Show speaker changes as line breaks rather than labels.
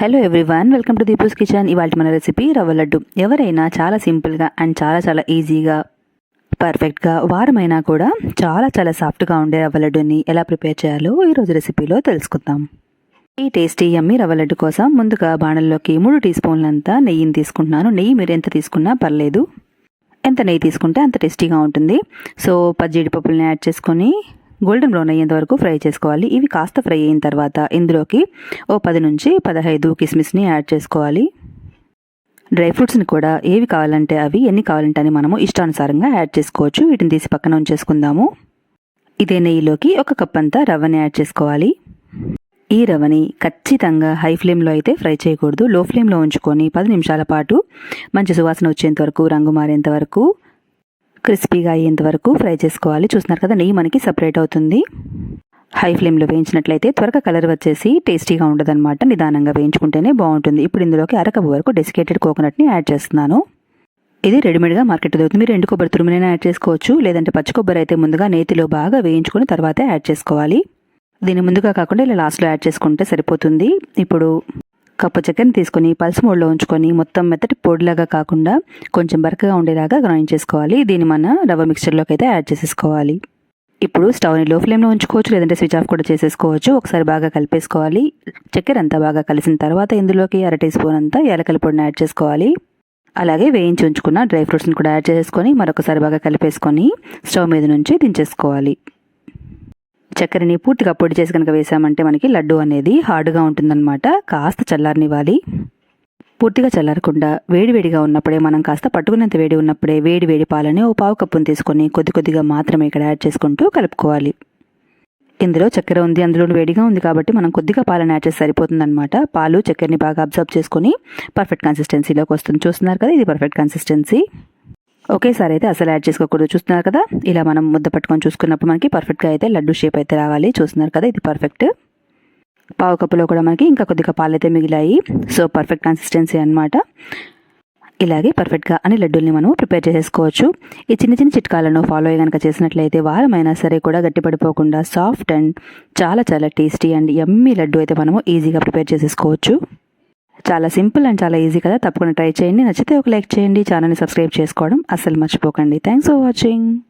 Hello everyone welcome to Deepu's kitchen ఇవాళ మన recipe రవ్వ లడ్డు. ఎవరైనా చాలా సింపుల్గా అండ్ చాలా చాలా ఈజీగా పర్ఫెక్ట్గా వారమైనా కూడా చాలా చాలా సాఫ్ట్గా ఉండే రవ్వ లడ్డుని ఎలా ప్రిపేర్ చేయాలో ఈరోజు రెసిపీలో తెలుసుకుందాం. ఈ టేస్టీ యమ్మీ రవ్వ లడ్డు కోసం ముందుగా బాణల్లోకి మూడు టీ స్పూన్లంతా నెయ్యిని తీసుకుంటున్నాను. నెయ్యి మీరు ఎంత తీసుకున్నా పర్లేదు. ఎంత నెయ్యి తీసుకుంటే అంత టేస్టీగా ఉంటుంది. సో పచ్చిడిపప్పుల్ని యాడ్ చేసుకొని గోల్డెన్ బ్రౌన్ అయ్యేంత వరకు ఫ్రై చేసుకోవాలి. ఇవి కాస్త ఫ్రై అయిన తర్వాత ఇందులోకి ఓ పది నుంచి పదహైదు కిస్మిస్ని యాడ్ చేసుకోవాలి. డ్రై ఫ్రూట్స్ని కూడా ఏవి కావాలంటే అవి ఎన్ని కావాలంటే అని మనము ఇష్టానుసారంగా యాడ్ చేసుకోవచ్చు. వీటిని తీసి పక్కన ఉంచేసుకుందాము. ఇదే నెయ్యిలోకి ఒక కప్ అంతా రవ్వని యాడ్ చేసుకోవాలి. ఈ రవ్వని ఖచ్చితంగా హై ఫ్లేమ్లో అయితే ఫ్రై చేయకూడదు. లో ఫ్లేమ్లో ఉంచుకొని పది నిమిషాల పాటు మంచి సువాసన వచ్చేంత వరకు రంగు మారేంత వరకు క్రిస్పీగా అయ్యేంత వరకు ఫ్రై చేసుకోవాలి. చూస్తున్నారు కదా నెయ్యి మనకి సపరేట్ అవుతుంది. హై ఫ్లేమ్లో వేయించినట్లయితే త్వరగా కలర్ వచ్చేసి టేస్టీగా ఉండదన్నమాట. నిదానంగా వేయించుకుంటేనే బాగుంటుంది. ఇప్పుడు ఇందులోకి అరకపు వరకు డెసికేటెడ్ కోకోనట్ని యాడ్ చేస్తున్నాను. ఇది రెడీమేడ్గా మార్కెట్ దొరుకుతుంది. మీరు ఎండు కొబ్బరి తురుమునైనా యాడ్ చేసుకోవచ్చు. లేదంటే పచ్చి కొబ్బరి అయితే ముందుగా నేతిలో బాగా వేయించుకుని తర్వాతే యాడ్ చేసుకోవాలి. దీన్ని ముందుగా కాకుండా ఇలా లాస్ట్లో యాడ్ చేసుకుంటే సరిపోతుంది. ఇప్పుడు కప్పు చక్కెరని తీసుకొని పల్స్ మోడ్లో ఉంచుకొని మొత్తం మెత్తటి పొడిలాగా కాకుండా కొంచెం బరకగా ఉండేలాగా గ్రైండ్ చేసుకోవాలి. దీన్ని మన రవ్వ మిక్చర్లోకి అయితే యాడ్ చేసేసుకోవాలి. ఇప్పుడు స్టవ్ని లో ఫ్లేమ్లో ఉంచుకోవచ్చు లేదంటే స్విచ్ ఆఫ్ కూడా చేసేసుకోవచ్చు. ఒకసారి బాగా కలిపేసుకోవాలి. చక్కెర అంతా బాగా కలిసిన తర్వాత ఇందులోకి అర టీ స్పూన్ అంతా యాలకల పొడిని యాడ్ చేసుకోవాలి. అలాగే వేయించి ఉంచుకున్న డ్రై ఫ్రూట్స్ని కూడా యాడ్ చేసుకొని మరొకసారి బాగా కలిపేసుకొని స్టవ్ మీద నుంచి దించేసుకోవాలి. చక్కెరని పూర్తిగా పొడి చేసి కనుక వేసామంటే మనకి లడ్డు అనేది హార్డ్గా ఉంటుందన్నమాట. కాస్త చల్లారనివ్వాలి. పూర్తిగా చల్లారకుండా వేడివేడిగా ఉన్నప్పుడే మనం కాస్త పట్టుకునేంత వేడి ఉన్నప్పుడే వేడి వేడి పాలని ఓ పావు కప్పును తీసుకొని కొద్ది కొద్దిగా మాత్రమే ఇక్కడ యాడ్ చేసుకుంటూ కలుపుకోవాలి. ఇందులో చక్కెర ఉంది అందులో వేడిగా ఉంది కాబట్టి మనం కొద్దిగా పాలను యాడ్ చేసి సరిపోతుందన్నమాట. పాలు చక్కెరని బాగా అబ్జర్వ్ చేసుకొని పర్ఫెక్ట్ కన్సిస్టెన్సీలోకి వస్తుంది. చూస్తున్నారు కదా ఇది పర్ఫెక్ట్ కన్సిస్టెన్సీ. ఒకేసారి అయితే అసలు యాడ్ చేసుకోకూడదు. చూస్తున్నారు కదా ఇలా మనం ముద్ద పట్టుకొని చూసుకున్నప్పుడు మనకి పర్ఫెక్ట్గా అయితే లడ్డు షేప్ అయితే రావాలి. చూస్తున్నారు కదా ఇది పర్ఫెక్ట్ పావు కప్పులో కూడా మనకి ఇంకా కొద్దిగా పాలు అయితే మిగిలాయి. సో పర్ఫెక్ట్ కన్సిస్టెన్సీ అనమాట ఇలాగే పర్ఫెక్ట్గా అని లడ్డూల్ని మనం ప్రిపేర్ చేసేసుకోవచ్చు. ఈ చిన్న చిన్న చిట్కాలను ఫాలో అయ్యి కనుక చేసినట్లయితే వారమైనా సరే కూడా గట్టిపడిపోకుండా సాఫ్ట్ అండ్ చాలా చాలా టేస్టీ అండ్ ఎమ్మీ లడ్డు అయితే మనము ఈజీగా ప్రిపేర్ చేసేసుకోవచ్చు. చాలా సింపుల్ అండ్ చాలా ఈజీ కదా? తప్పకుండా ట్రై చేయండి. నచ్చితే ఒక లైక్ చేయండి. ఛానల్ని సబ్స్క్రైబ్ చేసుకోవడం అస్సలు మర్చిపోకండి. Thanks for watching.